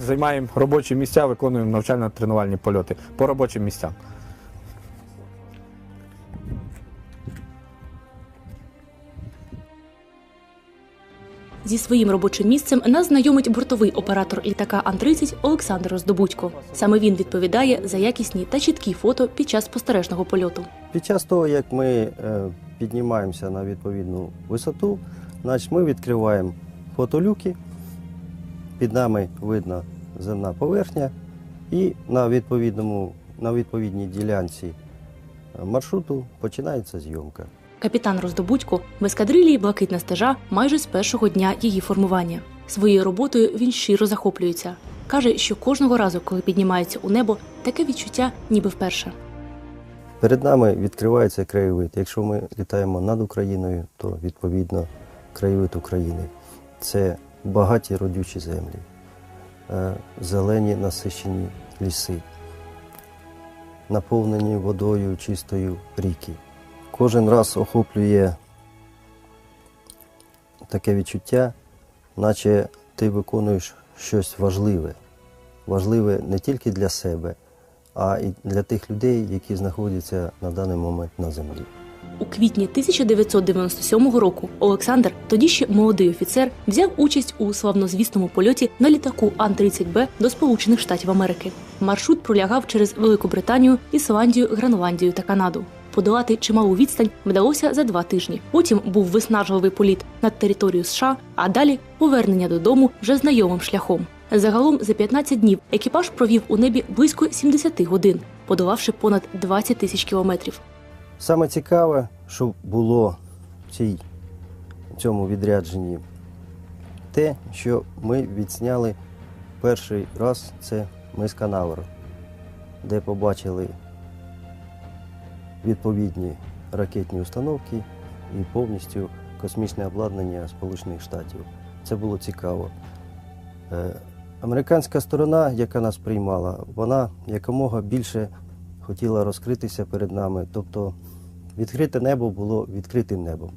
Займаємо робочі місця, виконуємо навчально-тренувальні польоти по робочим місцям. Зі своїм робочим місцем нас знайомить бортовий оператор літака Ан-30 Олександр Роздобудько. Саме він відповідає за якісні та чіткі фото під час спостережного польоту. Під час того, як ми е, піднімаємося на відповідну висоту, значить ми відкриваємо фотолюки, під нами видна земна поверхня, і на, відповідному, на відповідній ділянці е, маршруту починається зйомка. Капітан Роздобудько в ескадрилії блакитна стежа майже з першого дня її формування. Своєю роботою він щиро захоплюється. каже, що кожного разу, коли піднімається у небо, таке відчуття, ніби вперше. Перед нами відкривається краєвид. Якщо ми літаємо над Україною, то відповідно краєвид України. Це багаті родючі землі, е, зелені насищені ліси, наповнені водою чистою ріки. Кожен раз охоплює таке відчуття, наче ти виконуєш щось важливе. Важливе не тільки для себе, а і для тих людей, які знаходяться на даний момент на землі. У квітні 1997 року Олександр, тоді ще молодий офіцер, взяв участь у славнозвісному польоті на літаку Ан-30Б до Сполучених Штатів Америки. Маршрут пролягав через Велику Британію, Ісландію, Гренландію та Канаду. Подолати чималу відстань вдалося за два тижні. Потім був виснажливий політ над територією США, а далі повернення додому вже знайомим шляхом. Загалом за 15 днів екіпаж провів у небі близько 70 годин, подолавши понад 20 тисяч кілометрів. Саме цікаве, що було в цій, цьому відрядженні, те, що ми відсняли перший раз це мис Канаверо, де побачили відповідні ракетні установки і повністю космічне обладнання Сполучених Штатів. Це було цікаво. Е, Американська сторона, яка нас приймала, вона якомога більше хотіла розкритися перед нами. Тобто відкрите небо було відкритим небом.